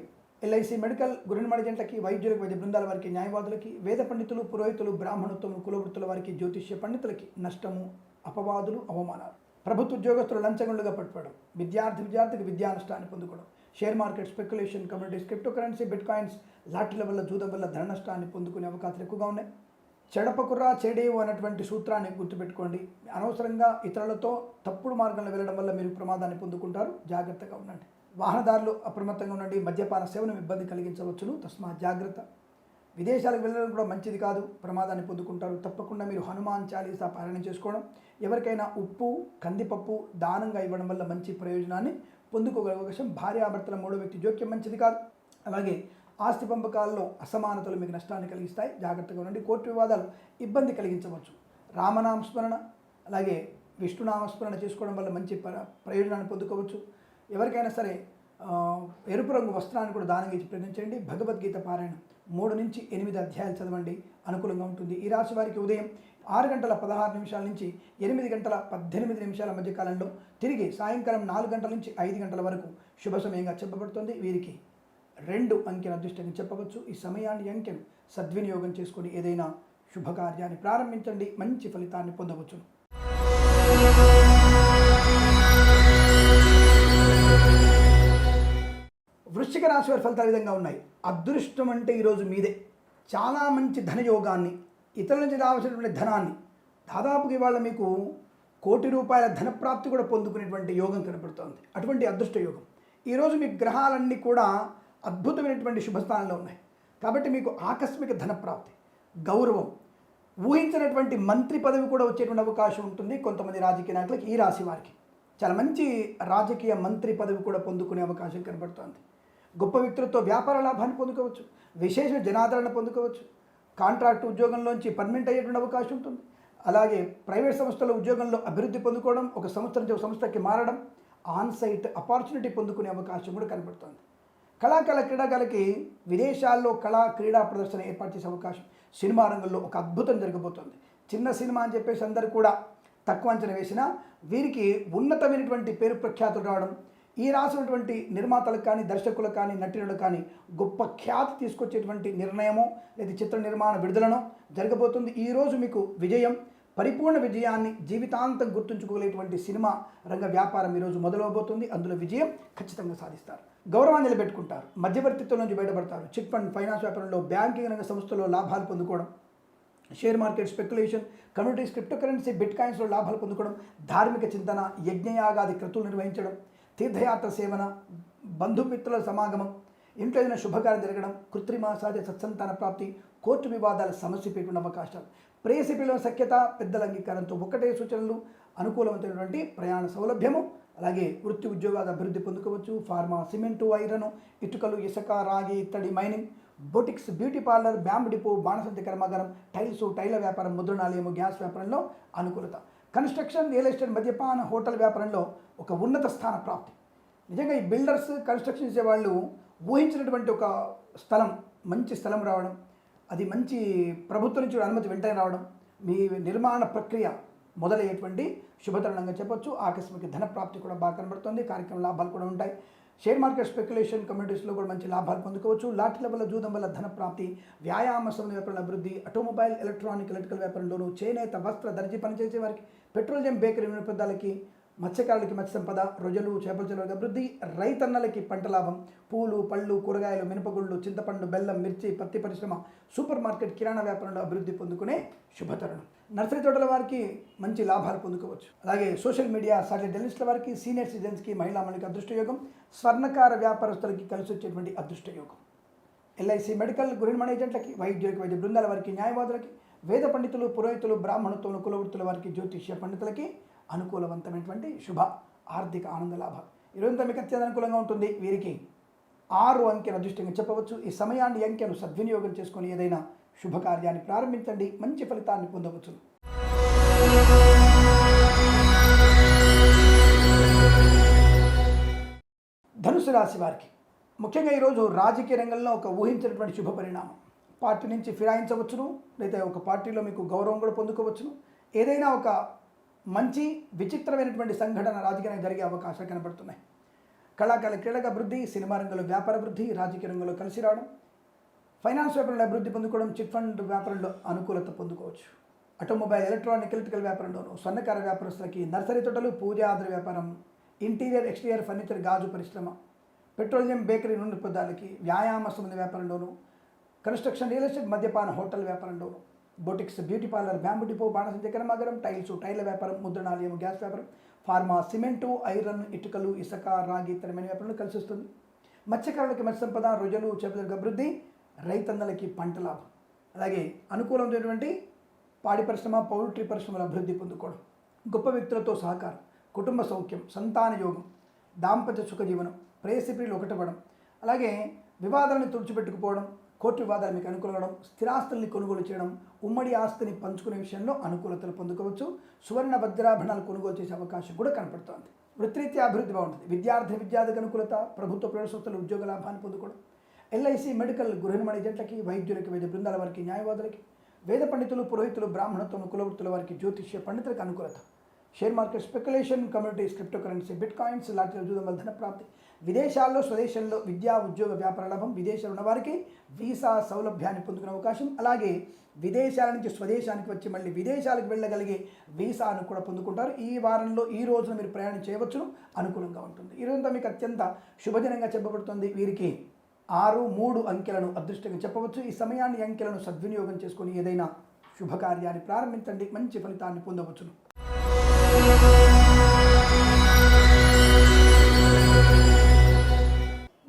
ఎల్ఐసి మెడికల్ గురినమడి జంటకి వైద్యులకు వైద్య బృందాల వారికి న్యాయవాదులకి వేద పండితులు పురోహితులు బ్రాహ్మణోత్తములు కులవృత్తుల వారికి జ్యోతిష్య పండితులకి నష్టము అపవాదులు అవమానాలు. ప్రభుత్వ ఉద్యోగస్తులు లంచగొండుగా పట్టుకోవడం విద్యార్థి విద్యార్థికి విద్యా నష్టాన్ని పొందుకోవడం share market speculation communities crypto currency bitcoins లాటరీల వల్ల జూదం వల్ల ధన నష్టాన్ని పొందుకునే అవకాశాలు ఎక్కువగా ఉన్నాయి. చెడపకుర్రా చెడేవు అనేటువంటి సూత్రాన్ని గుర్తుపెట్టుకోండి. అనవసరంగా ఇతరులతో తప్పుడు మార్గంలో వెళ్ళడం వల్ల మీరు ప్రమాదాన్ని పొందుకుంటారు. జాగ్రత్తగా ఉండండి. వాహనదారులు అప్రమత్తంగా ఉండండి మద్యపాన సేవను ఇబ్బంది కలిగించవచ్చును. తస్మా జాగ్రత్త. విదేశాలకు వెళ్ళడం కూడా మంచిది కాదు. ప్రమాదాన్ని పొందుకుంటారు. తప్పకుండా మీరు హనుమాన్ చాలీసా పారాయణ చేసుకోవడం ఎవరికైనా ఉప్పు కందిపప్పు దానంగా ఇవ్వడం వల్ల మంచి ప్రయోజనాన్ని పొందుకోగల అవకాశం భార్యాభర్తల మూడో వ్యక్తి జోక్యం మంచిది కాదు. అలాగే ఆస్తి పంపకాల్లో అసమానతలు మీకు నష్టాన్ని కలిగిస్తాయి. జాగ్రత్తగా ఉండండి. కోర్టు వివాదాలు ఇబ్బంది కలిగించవచ్చు. రామనామస్మరణ అలాగే విష్ణునామస్మరణ చేసుకోవడం వల్ల మంచి ప్ర- ప్రయోజనాన్ని పొందుకోవచ్చు. ఎవరికైనా సరే ఎరుపు రంగు వస్త్రాన్ని కూడా దానంగా ఇచ్చి ప్రయత్నించండి భగవద్గీత పారాయణం మూడు నుంచి ఎనిమిది అధ్యాయాలు చదవండి. అనుకూలంగా ఉంటుంది. ఈ రాశి వారికి ఉదయం ఆరు గంటల పదహారు నిమిషాల నుంచి ఎనిమిది గంటల పద్దెనిమిది నిమిషాల మధ్య కాలంలో తిరిగి సాయంకాలం నాలుగు గంటల నుంచి ఐదు గంటల వరకు శుభ సమయంగా చెప్పబడుతుంది. వీరికి రెండు అంకెల అదృష్టంగా చెప్పవచ్చు. ఈ సమయాన్ని అంకెను సద్వినియోగం చేసుకొని ఏదైనా శుభకార్యాన్ని ప్రారంభించండి. మంచి ఫలితాన్ని పొందవచ్చును. వృశ్చిక రాశి వారి ఫలితాలు విధంగా ఉన్నాయి. అదృష్టం అంటే ఈరోజు మీదే. చాలా మంచి ధనయోగాన్ని ఇతరుల నుంచి రావాల్సినటువంటి ధనాన్ని దాదాపుగా ఇవాళ మీకు కోటి రూపాయల ధనప్రాప్తి కూడా పొందుకునేటువంటి యోగం కనపడుతోంది. అటువంటి అదృష్ట యోగం. ఈరోజు మీ గ్రహాలన్నీ కూడా అద్భుతమైనటువంటి శుభస్థానంలో ఉన్నాయి. కాబట్టి మీకు ఆకస్మిక ధనప్రాప్తి గౌరవం ఊహించినటువంటి మంత్రి పదవి కూడా వచ్చేటువంటి అవకాశం ఉంటుంది కొంతమంది రాజకీయ నాయకులకి ఈ రాశి వారికి. చాలా మంచి రాజకీయ మంత్రి పదవి కూడా పొందుకునే అవకాశం కనబడుతోంది గొప్ప వ్యక్తులతో వ్యాపార లాభాన్ని పొందుకోవచ్చు విశేష జనాదరణ పొందుకోవచ్చు. కాంట్రాక్ట్ ఉద్యోగంలోంచి పర్మనెంట్ అయ్యేటువంటి అవకాశం ఉంటుంది. అలాగే ప్రైవేట్ సంస్థల ఉద్యోగంలో అభివృద్ధి పొందుకోవడం ఒక సంస్థ నుంచి ఒక సంస్థకి మారడం ఆన్ సైట్ అపార్చునిటీ పొందుకునే అవకాశం కూడా కనబడుతోంది కళాకాల క్రీడాకారులకి విదేశాల్లో కళా క్రీడా ప్రదర్శన ఏర్పాటు చేసే అవకాశం సినిమా రంగంలో ఒక అద్భుతం జరగబోతోంది. చిన్న సినిమా అని చెప్పేసి అందరూ కూడా తక్కువ అంచనా వేసినా వీరికి ఉన్నతమైనటువంటి పేరు ప్రఖ్యాతులు రావడం ఈ రాసినటువంటి నిర్మాతలకు కానీ దర్శకులకు కానీ నటులకు కానీ గొప్ప ఖ్యాతి తీసుకొచ్చేటువంటి నిర్ణయమో లేదా చిత్ర నిర్మాణ విడుదలనో జరగబోతుంది. ఈరోజు మీకు విజయం పరిపూర్ణ విజయాన్ని జీవితాంతం గుర్తుంచుకోగలిగేటువంటి సినిమా రంగ వ్యాపారం ఈరోజు మొదలవబోతుంది. అందులో విజయం ఖచ్చితంగా సాధిస్తారు. గౌరవాన్ని నిలబెట్టుకుంటారు మధ్యవర్తిత్వం నుంచి బయటపడతారు. చిట్ ఫండ్ ఫైనాన్స్ వ్యాపారంలో బ్యాంకింగ్ రంగ సంస్థలో లాభాలు పొందుకోవడం share market speculation communities crypto currency bit కాయిన్స్లో లాభాలు పొందుకోవడం ధార్మిక చింతన యజ్ఞయాగాది క్రతువులు నిర్వహించడం తీర్థయాత్ర సేవన బంధుమిత్రుల సమాగమం ఇంట్లో ఏదైనా శుభకార్యం జరగడం కృత్రిమ సాధ్య సత్సంతాన ప్రాప్తి కోర్టు వివాదాల సమస్య పెట్టుకున్న అవకాశాలు. ప్రేయసి పిల్లల సఖ్యత పెద్దల అంగీకారంతో ఒకటే సూచనలు అనుకూలమైనటువంటి ప్రయాణ సౌలభ్యము అలాగే వృత్తి ఉద్యోగాల అభివృద్ధి పొందుకోవచ్చు ఫార్మా సిమెంటు ఐరన్ ఇటుకలు ఇసుక రాగి ఇత్తడి mining boutiques beauty parlour bamboo depot బాణసంతి కర్మాగారం టైల్స్ టైల వ్యాపారం ముద్రణాలయము గ్యాస్ వ్యాపారంలో అనుకూలత. కన్స్ట్రక్షన్ రియల్ ఎస్టేట్ మద్యపాన హోటల్ వ్యాపారంలో ఒక ఉన్నత స్థాన ప్రాప్తి. నిజంగా ఈ బిల్డర్స్ కన్స్ట్రక్షన్ చేసేవాళ్ళు ఊహించినటువంటి ఒక స్థలం మంచి స్థలం రావడం అది మంచి ప్రభుత్వం నుంచి అనుమతి వెంటనే రావడం మీ నిర్మాణ ప్రక్రియ మొదలయ్యేటువంటి శుభతరుణంగా చెప్పొచ్చు. ఆకస్మిక ధన ప్రాప్తి కూడా బాగా కనబడుతుంది. కార్యక్రమ లాభాలు కూడా ఉంటాయి. షేర్ మార్కెట్ స్పెక్యులేషన్ కమ్యూనిటీస్లో కూడా మంచి లాభాలు పొందుకోవచ్చు. లాటరీల వల్ల జూదం వల్ల ధన ప్రాప్తి వ్యాయామ సంబంధ వ్యాపారాల అభివృద్ధి ఆటోమొబైల్ ఎలక్ట్రానిక్ ఎలక్ట్రికల్ వ్యాపారంలోను చేనేత వస్త్ర దర్జీ పనిచేసే వారికి పెట్రోలియం బేకరీ వినియోగదారులకి మత్స్యకారులకి మత్స్య సంపద రొయ్యలు చేపల చెరువులకు అభివృద్ధి రైతన్నలకి పంట లాభం పూలు పళ్ళు కూరగాయలు మినపగుళ్ళు చింతపండు బెల్లం మిర్చి పత్తి పరిశ్రమ సూపర్ మార్కెట్ కిరాణా వ్యాపారంలో అభివృద్ధి పొందుకునే శుభతరుణం. నర్సరీ తోటల వారికి మంచి లాభాలు పొందుకోవచ్చు. అలాగే సోషల్ మీడియా సాటిలైట్ జర్నలిస్టుల వారికి సీనియర్ సిటిజన్స్కి మహిళా మణికి అదృష్టయోగం స్వర్ణకార వ్యాపారస్తులకి కలిసి వచ్చేటువంటి అదృష్టయోగం ఎల్ఐసి మెడికల్ గృహిణి ఏజెంట్లకి వైద్యులకి వైద్య బృందాల వారికి న్యాయవాదులకి వేద పండితులు పురోహితులు బ్రాహ్మణత్వం కులవృత్తుల వారికి జ్యోతిష్య పండితులకి అనుకూలవంతమైనటువంటి శుభ ఆర్థిక ఆనంద లాభం. ఇరవై మీకు అత్యంత అనుకూలంగా ఉంటుంది వీరికి. ఆరు అంకెను అదృష్టంగా చెప్పవచ్చు. ఈ సమయాన్ని అంకెను సద్వినియోగం చేసుకొని ఏదైనా శుభకార్యాన్ని ప్రారంభించండి. మంచి ఫలితాన్ని పొందవచ్చు. ధనుసు రాశి వారికి. ముఖ్యంగా ఈరోజు రాజకీయ రంగంలో ఒక ఊహించినటువంటి శుభ పరిణామం. పార్టీ నుంచి ఫిరాయించవచ్చును లేదా ఒక పార్టీలో మీకు గౌరవం కూడా పొందుకోవచ్చును. ఏదైనా ఒక మంచి విచిత్రమైనటువంటి సంఘటన రాజకీయంగా జరిగే అవకాశాలు కనబడుతున్నాయి. కళాకాల క్రీడల అభివృద్ధి సినిమా రంగంలో వ్యాపార అభివృద్ధి రాజకీయ రంగంలో కలిసి రావడం ఫైనాన్స్ వ్యాపారంలో అభివృద్ధి పొందుకోవడం చిట్ ఫండ్ వ్యాపారంలో అనుకూలత పొందుకోవచ్చు. ఆటోమొబైల్ ఎలక్ట్రానిక్ ఎలక్ట్రికల్ వ్యాపారంలోను స్వర్ణకార వ్యాపారస్తులకి నర్సరీ తోటలు పూజా ఆధార వ్యాపారం ఇంటీరియర్ ఎక్స్టీరియర్ ఫర్నిచర్ గాజు పరిశ్రమ పెట్రోలియం బేకరీ నుండి పదాలకి వ్యాయామ సంబంధ వ్యాపారంలోను కన్స్ట్రక్షన్ రియల్ ఎస్టేట్ మద్యపాన hotel వ్యాపారంలోను boutiques beauty parlour bamboo depot బాణసంచ కర్మాగారం టైల్స్ టైర్ల వ్యాపారం ముద్రణాలయం గ్యాస్ వ్యాపారం ఫార్మా సిమెంటు ఐరన్ ఇటుకలు ఇసుక రాగి ఇతరమైన వ్యాపారంలో కలిసి వస్తుంది. మత్స్యకారులకి మత్స్య సంపద రొయ్యలు చేపలకు అభివృద్ధి రైతన్నలకి పంట లాభం. అలాగే అనుకూలమైనటువంటి పాడి పరిశ్రమ పౌల్ట్రీ పరిశ్రమల అభివృద్ధి పొందుకోవడం. గొప్ప వ్యక్తులతో సహకారం కుటుంబ సౌఖ్యం సంతాన యోగం దాంపత్య సుఖ జీవనం ప్రేయసిప్రియులు ఒకటపడం అలాగే వివాదాలను తుడిచిపెట్టుకుపోవడం కోర్టు వివాదాలు మీకు అనుకూలవడం స్థిరాస్తుల్ని కొనుగోలు చేయడం ఉమ్మడి ఆస్తిని పంచుకునే విషయంలో అనుకూలతలు పొందుకోవచ్చు. సువర్ణ వజ్రాభరణాలు కొనుగోలు చేసే అవకాశం కూడా కనపడుతోంది. వృత్తిరీత్యా అభివృద్ధి బాగుంటుంది. విద్యార్థి విద్యార్థికి అనుకూలత ప్రభుత్వ ప్రైవేట్ ఉద్యోగ లాభాన్ని పొందుకోవడం. ఎల్ఐసి మెడికల్ గృహిణి ఏజెంట్లకి వైద్యులకి వైద్య బృందాల వారికి న్యాయవాదులకి వేద పండితులు పురోహితులు బ్రాహ్మణత్వం కులవృత్తుల వారికి జ్యోతిష్య పండితులకు అనుకూలత. Share market speculation communities crypto currency bitcoins లాంటి జూదం వల్ల ధన ప్రాప్తి. విదేశాల్లో స్వదేశంలో విద్యా ఉద్యోగ వ్యాపార లాభం విదేశాలు ఉన్న వారికి వీసా సౌలభ్యాన్ని పొందుకునే అవకాశం అలాగే విదేశాల నుంచి స్వదేశానికి వచ్చి మళ్ళీ విదేశాలకు వెళ్ళగలిగే వీసాను కూడా పొందుకుంటారు. ఈ వారంలో ఈ రోజున మీరు ప్రయాణం చేయవచ్చును అనుకూలంగా ఉంటుంది. ఈ మీకు అత్యంత శుభదినంగా చెప్పబడుతుంది. వీరికి ఆరు మూడు అంకెలను అదృష్టంగా చెప్పవచ్చు. ఈ సమయాన్ని అంకెలను సద్వినియోగం చేసుకొని ఏదైనా శుభకార్యాన్ని ప్రారంభించండి. మంచి ఫలితాన్ని పొందవచ్చును.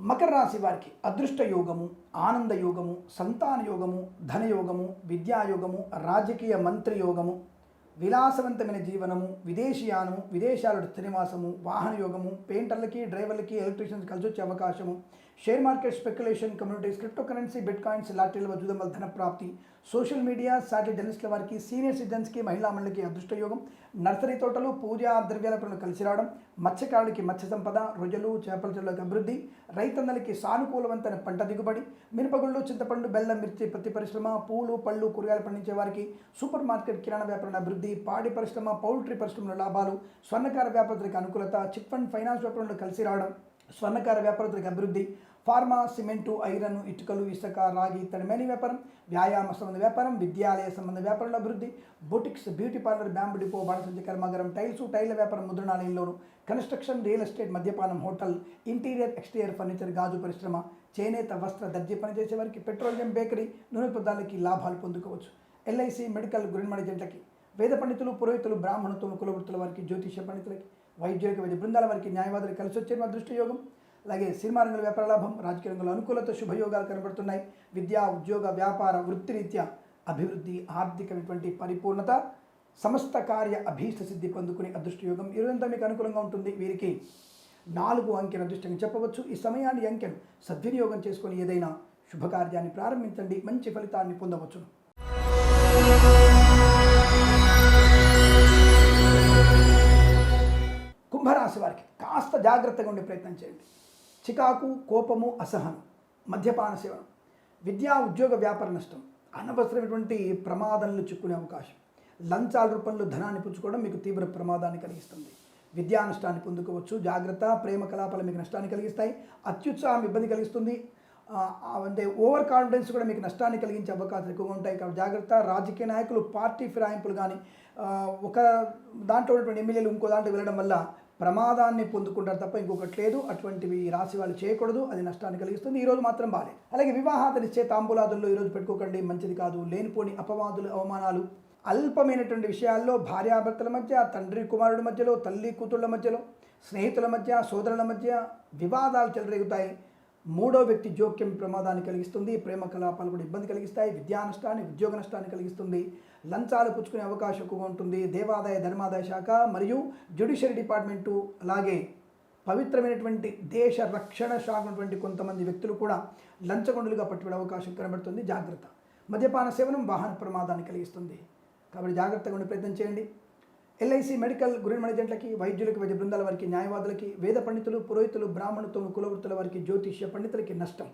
మకర రాశి వారికి అదృష్ట యోగము ఆనంద యోగము సంతాన యోగము ధనయోగము విద్యాయోగము రాజకీయ మంత్రి యోగము విలాసవంతమైన జీవనము విదేశీయానము విదేశాలు స్థిరనివాసము వాహన యోగము పెయింటర్లకి డ్రైవర్లకి ఎలక్ట్రీషియన్స్ కలిసి వచ్చే అవకాశము share market speculation communities crypto currency bitcoins లాటరీల వజూదం వల్ల ధన ప్రాప్తి సోషల్ మీడియా సాటి జర్నలిస్టుల వారికి సీనియర్ సిటిజన్స్కి మహిళా మండలికి అదృష్టయోగం నర్సరీ తోటలు పూజా ద్రవ్యాల పనులు కలిసి రావడం. మత్స్యకారులకి మత్స్య సంపద రొయ్యలు చేపల చెరువులకు అభివృద్ధి. రైతన్నలకి సానుకూలవంతైన పంట దిగుబడి. మిరపగుళ్ళు చింతపండు బెల్లం మిర్చి పత్తి పరిశ్రమ పూలు పళ్ళు కూరగాయలు పండించే వారికి సూపర్ మార్కెట్ కిరాణా వ్యాపారం అభివృద్ధి పాడి పరిశ్రమ పౌల్ట్రీ పరిశ్రమలో లాభాలు స్వర్ణకార వ్యాపారులకు అనుకూలత చిట్ ఫండ్ ఫైనాన్స్ వ్యాపారంలో కలిసి రావడం. స్వర్ణకార వ్యాపారులకు అభివృద్ధి ఫార్మా సిమెంటు ఐరన్ ఇటుకలు ఇసుక రాగి తడిమేని వ్యాపారం వ్యాయామ సంబంధ వ్యాపారం విద్యాలయ సంబంధ వ్యాపారంలో అభివృద్ధి boutiques beauty parlour bamboo depot బాణసంచి కర్మాగారం టైల్స్ టైల్ వ్యాపారం ముద్రణాలయంలోను కన్స్ట్రక్షన్ రియల్ ఎస్టేట్ మద్యపానం హోటల్ ఇంటీరియర్ ఎక్స్టీరియర్ ఫర్నిచర్ గాజు పరిశ్రమ చేనేత వస్త్ర దర్జీ పనిచేసే వారికి పెట్రోలియం బేకరీ నూనె పదార్థాలకి లాభాలు పొందుకోవచ్చు. ఎల్ఐసి మెడికల్ గురిమణి జంటకి వేద పండితులు పురోహితులు బ్రాహ్మణత్వం కులవృత్తుల వారికి జ్యోతిష పండితులకి వైద్యులకి వైద్య బృందాల వారికి న్యాయవాదులు కలిసి వచ్చే అదృష్ట యోగం. అలాగే సినిమా రంగంలో వ్యాపార లాభం రాజకీయ రంగంలో అనుకూలత శుభయోగాలు కనబడుతున్నాయి. విద్యా ఉద్యోగ వ్యాపార వృత్తిరీత్యా అభివృద్ధి ఆర్థికమైనటువంటి పరిపూర్ణత సమస్త కార్య అభీష్ట సిద్ధి పొందుకునే అదృష్ట యోగం ఇరువంతా మీకు అనుకూలంగా ఉంటుంది. వీరికి నాలుగు అంకెను అదృష్టంగా చెప్పవచ్చు. ఈ సమయాన్ని అంకెను సద్వినియోగం చేసుకొని ఏదైనా శుభకార్యాన్ని ప్రారంభించండి. మంచి ఫలితాన్ని పొందవచ్చును. కుంభరాశి వారికి కాస్త జాగ్రత్తగా ఉండే ప్రయత్నం చేయండి. చికాకు కోపము అసహనం మద్యపాన సేవనం విద్యా ఉద్యోగ వ్యాపార నష్టం అనవసరమైనటువంటి ప్రమాదంలో చిక్కునే అవకాశం లంచాల రూపంలో ధనాన్ని పుచ్చుకోవడం మీకు తీవ్ర ప్రమాదాన్ని కలిగిస్తుంది. విద్యా నష్టాన్ని పొందుకోవచ్చు జాగ్రత్త ప్రేమ కలాపాలు మీకు నష్టాన్ని కలిగిస్తాయి అత్యుత్సాహం ఇబ్బంది కలిగిస్తుంది అంటే ఓవర్ కాన్ఫిడెన్స్ కూడా మీకు నష్టాన్ని కలిగించే అవకాశాలు ఎక్కువగా ఉంటాయి కాబట్టి జాగ్రత్త. రాజకీయ నాయకులు పార్టీ ఫిరాయింపులు కానీ ఒక దాంట్లో ఉన్నటువంటి ఎమ్మెల్యేలు ఇంకో దాంట్లో వెళ్ళడం వల్ల ప్రమాదాన్ని పొందుకుంటారు తప్ప ఇంకొకటి లేదు. అటువంటివి రాసి రాశి వాళ్ళు చేయకూడదు. అది నష్టాన్ని కలిగిస్తుంది. ఈరోజు మాత్రం బాలే అలాగే వివాహాతనిచ్చే ఇచ్చే తాంబూలాదుల్లో ఈరోజు పెట్టుకోకండి. మంచిది కాదు. లేనిపోని అపవాదులు అవమానాలు అల్పమైనటువంటి విషయాల్లో భార్యాభర్తల మధ్య తండ్రి కుమారుడి మధ్యలో తల్లి కూతుళ్ళ మధ్యలో స్నేహితుల మధ్య సోదరుల మధ్య వివాదాలు చెలరేగుతాయి. మూడో వ్యక్తి జోక్యం ప్రమాదాన్ని కలిగిస్తుంది ప్రేమ కలాపాలు కూడా ఇబ్బంది కలిగిస్తాయి విద్యా నష్టాన్ని ఉద్యోగ నష్టాన్ని కలిగిస్తుంది లంచాలు పుచ్చుకునే అవకాశం ఎక్కువగా ఉంటుంది దేవాదాయ ధర్మాదాయ శాఖ మరియు జ్యుడిషియరీ డిపార్ట్మెంటు అలాగే పవిత్రమైనటువంటి దేశ రక్షణ శాఖ ఉన్నటువంటి కొంతమంది వ్యక్తులు కూడా లంచగొండులుగా పట్టుబడే అవకాశం కనబడుతుంది. జాగ్రత్త. మద్యపాన సేవనం వాహన ప్రమాదాన్ని కలిగిస్తుంది. కాబట్టి జాగ్రత్తగా ఉండే ప్రయత్నం చేయండి. ఎల్ఐసి మెడికల్ గురి మేనేజెంట్లకి వైద్యులకి వైద్య బృందాల వారికి న్యాయవాదులకి వేద పండితులు పురోహితులు బ్రాహ్మణుత్వం కులవృత్తుల వారికి జ్యోతిష్య పండితులకి నష్టం.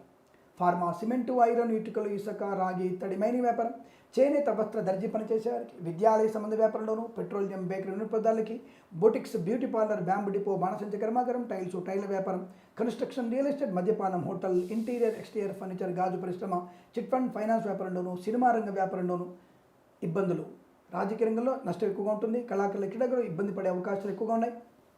ఫార్మా సిమెంటు ఐరన్ ఇటుకలు ఇసుక రాగి ఇత్తడి మైనింగ్ వ్యాపారం చేనేత వస్త్ర దర్జీ పనిచేసేవారికి విద్యాలయ సంబంధ వ్యాపారంలోను petroleum bakery నిరుపదాలకి boutiques beauty parlour bamboo depot బాణసంచ కర్మాగారం టైల్స్ టైల్ వ్యాపారం కన్స్ట్రక్షన్ రియల్ ఎస్టేట్ మద్యపానం హోటల్ ఇంటీరియర్ ఎక్స్టీరియర్ ఫర్నిచర్ గాజు పరిశ్రమ చిట్ ఫండ్ ఫైనాన్స్ వ్యాపారంలోను సినిమా రంగ వ్యాపారంలోను ఇబ్బందులు. రాజకీయ రంగంలో నష్టం ఎక్కువగా ఉంటుంది. కళాకారుల క్రీడలు ఇబ్బంది పడే అవకాశాలు ఎక్కువగా ఉన్నాయి.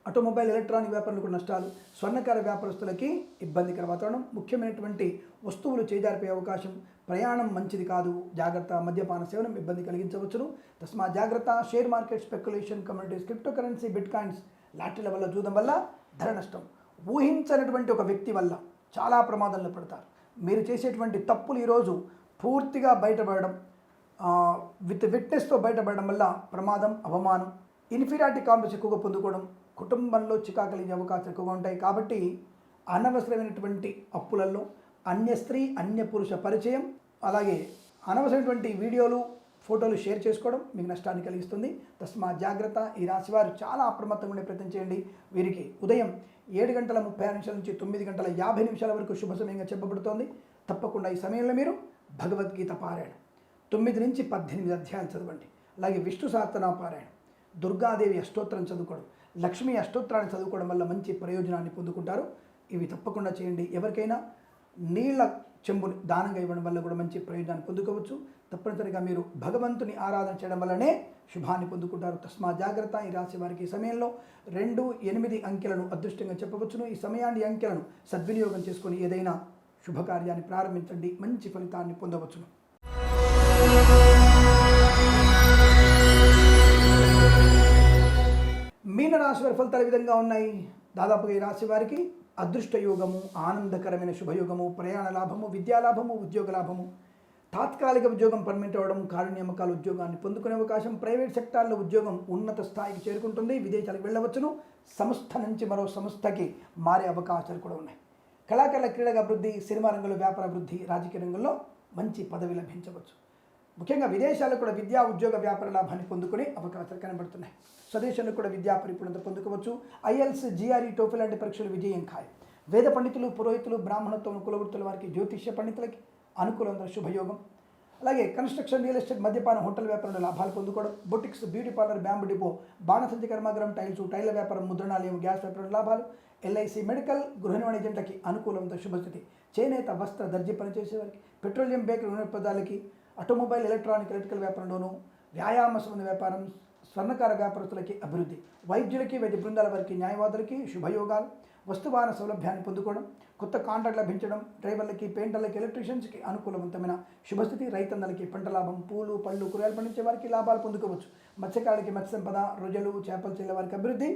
ఆటోమొబైల్ ఎలక్ట్రానిక్ వ్యాపారులకు నష్టాలు. స్వర్ణకార వ్యాపారస్తులకి ఇబ్బందికర వాతావరణం. ముఖ్యమైనటువంటి వస్తువులు చేజారిపోయే అవకాశం. ప్రయాణం మంచిది కాదు. జాగ్రత్త మద్యపాన సేవనం ఇబ్బంది కలిగించవచ్చును. తస్మా జాగ్రత్త. Share market speculation communities crypto currency bitcoins లాటరీల వల్ల చూడడం వల్ల ధర నష్టం. ఊహించనటువంటి ఒక వ్యక్తి వల్ల చాలా ప్రమాదంలో పడతారు. మీరు చేసేటువంటి తప్పులు ఈరోజు పూర్తిగా బయటపడడం విత్ విట్నెస్తో బయటపడడం వల్ల ప్రమాదం అవమానం ఇన్ఫీరియారిటీ కాంప్లెక్స్ ఎక్కువగా పొందుకోవడం కుటుంబంలో చికాకు కలిగే అవకాశాలు ఎక్కువగా ఉంటాయి. కాబట్టి అనవసరమైనటువంటి అప్పులలో అన్య స్త్రీ అన్య పురుష పరిచయం అలాగే అనవసరమైనటువంటి వీడియోలు ఫోటోలు షేర్ చేసుకోవడం మీకు నష్టాన్ని కలిగిస్తుంది. తస్మా జాగ్రత్త. ఈ రాశి వారు చాలా అప్రమత్తంగా ఉండే ప్రయత్నం చేయండి. వీరికి ఉదయం ఏడు గంటల ముప్పై ఆరు నిమిషాల నుంచి తొమ్మిది గంటల యాభై నిమిషాల వరకు శుభ సమయంగా చెప్పబడుతోంది. తప్పకుండా ఈ సమయంలో మీరు భగవద్గీత పారాయణ. తొమ్మిది నుంచి పద్దెనిమిది అధ్యాయాలు చదవండి. అలాగే విష్ణు సహస్రనాపారాయణం దుర్గాదేవి అష్టోత్తరం చదువుకోవడం లక్ష్మీ అష్టోత్తరాన్ని చదువుకోవడం వల్ల మంచి ప్రయోజనాన్ని పొందుకుంటారు. ఇవి తప్పకుండా చేయండి. ఎవరికైనా నీళ్ళ చెంబుని దానంగా ఇవ్వడం వల్ల కూడా మంచి ప్రయోజనాన్ని పొందుకోవచ్చు. తప్పనిసరిగా మీరు భగవంతుని ఆరాధన చేయడం వల్లనే శుభాన్ని పొందుకుంటారు. తస్మా జాగ్రత్త. ఈ రాశి వారికి ఈ సమయంలో రెండు ఎనిమిది అంకెలను అదృష్టంగా చెప్పవచ్చును. ఈ సమయాన్ని అంకెలను సద్వినియోగం చేసుకొని ఏదైనా శుభకార్యాన్ని ప్రారంభించండి. మంచి ఫలితాన్ని పొందవచ్చును. మీన రాశి వారి ఫలితాలు విధంగా ఉన్నాయి? దాదాపుగా ఈ రాశి వారికి అదృష్ట యోగము ఆనందకరమైన శుభయోగము ప్రయాణ లాభము విద్యాలాభము ఉద్యోగ లాభము తాత్కాలిక ఉద్యోగం పర్మిట్ అవ్వడం నియామకాలు ఉద్యోగాన్ని పొందుకునే అవకాశం ప్రైవేట్ సెక్టార్లో ఉద్యోగం ఉన్నత స్థాయికి చేరుకుంటుంది విదేశాలకు వెళ్ళవచ్చును సంస్థ నుంచి మరో సంస్థకి మారే అవకాశాలు కూడా ఉన్నాయి. కళాకారుల క్రీడగా అభివృద్ధి సినిమా రంగంలో వ్యాపార అభివృద్ధి రాజకీయ రంగంలో మంచి పదవి లభించవచ్చు. ముఖ్యంగా విదేశాల్లో కూడా విద్యా ఉద్యోగ వ్యాపార లాభాన్ని పొందుకునే అవకాశాలు కనబడుతున్నాయి. స్వదేశంలో కూడా విద్యా పరిపూర్ణత పొందుకోవచ్చు. ఐఎల్స్ జిఆర్ఈ టోఫీ లాంటి పరీక్షలు విజయం ఖాయం. వేద పండితులు పురోహితులు బ్రాహ్మణత్వం కులవృత్తుల వారికి జ్యోతిష్య పండితులకి అనుకూలంగా శుభయోగం. అలాగే కన్స్ట్రక్షన్ రియల్ ఎస్టేట్ మద్యపాన హోటల్ వ్యాపారంలో లాభాలు పొందుకోవడం. Boutiques beauty parlour bamboo depot బాణసంచి కర్మాగారం టైల్స్ టైల వ్యాపారం ముద్రణాలయం గ్యాస్ వ్యాపారం లాభాలు. ఎల్ఐసి మెడికల్ గృహ నిర్మాణ అనుకూలంతో శుభస్థితి. చేనేత వస్త్ర దర్జీ పనిచేసేవారికి పెట్రోలియం బేకరీ ఉన్న పదాలకి ఆటోమొబైల్ ఎలక్ట్రానిక్ ఎలక్ట్రికల్ వ్యాపారంలోనూ వ్యాయామ సంబంధ వ్యాపారం స్వర్ణకార వ్యాపారస్తులకి అభివృద్ధి వైద్యులకి వైద్య బృందాల వారికి న్యాయవాదులకి శుభయోగాలు వస్తువాహన సౌలభ్యాన్ని పొందుకోవడం కొత్త కాంట్రాక్ట్ లభించడం డ్రైవర్లకి పెయింటర్లకి ఎలక్ట్రీషియన్స్కి అనుకూలవంతమైన శుభస్థితి రైతన్నలకి పంట లాభం పూలు పళ్ళు కూరగాయలు పండించే వారికి లాభాలు పొందుకోవచ్చు. మత్స్యకారులకి మత్స్య సంపద రొయ్యలు చేపలు చెల్లె వారికి అభివృద్ధి.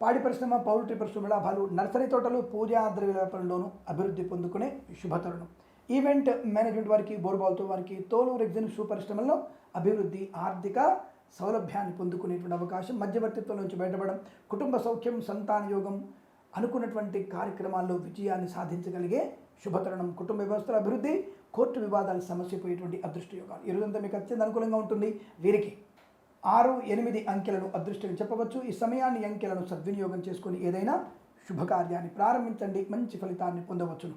పాడి పరిశ్రమ పౌల్ట్రీ పరిశ్రమ లాభాలు నర్సరీ తోటలు పూజా ద్రవ్య వ్యాపారంలోనూ అభివృద్ధి పొందుకునే శుభతరుణం. ఈవెంట్ మేనేజ్మెంట్ వారికి బోర్బాల్తో వారికి తోలు రెగ్జిన్ షూ పరిశ్రమల్లో అభివృద్ధి ఆర్థిక సౌలభ్యాన్ని పొందుకునేటువంటి అవకాశం మధ్యవర్తిత్వం నుంచి బయటపడడం కుటుంబ సౌఖ్యం సంతాన యోగం అనుకున్నటువంటి కార్యక్రమాల్లో విజయాన్ని సాధించగలిగే శుభతరుణం. కుటుంబ వ్యవస్థల అభివృద్ధి కోర్టు వివాదాలు సమస్యపోయేటువంటి అదృష్ట యోగాలు. ఈ మీకు అత్యంత అనుకూలంగా ఉంటుంది. వీరికి ఆరు ఎనిమిది అంకెలను అదృష్టంగా చెప్పవచ్చు. ఈ సమయాన్ని అంకెలను సద్వినియోగం చేసుకుని ఏదైనా శుభకార్యాన్ని ప్రారంభించండి. మంచి ఫలితాన్ని పొందవచ్చును.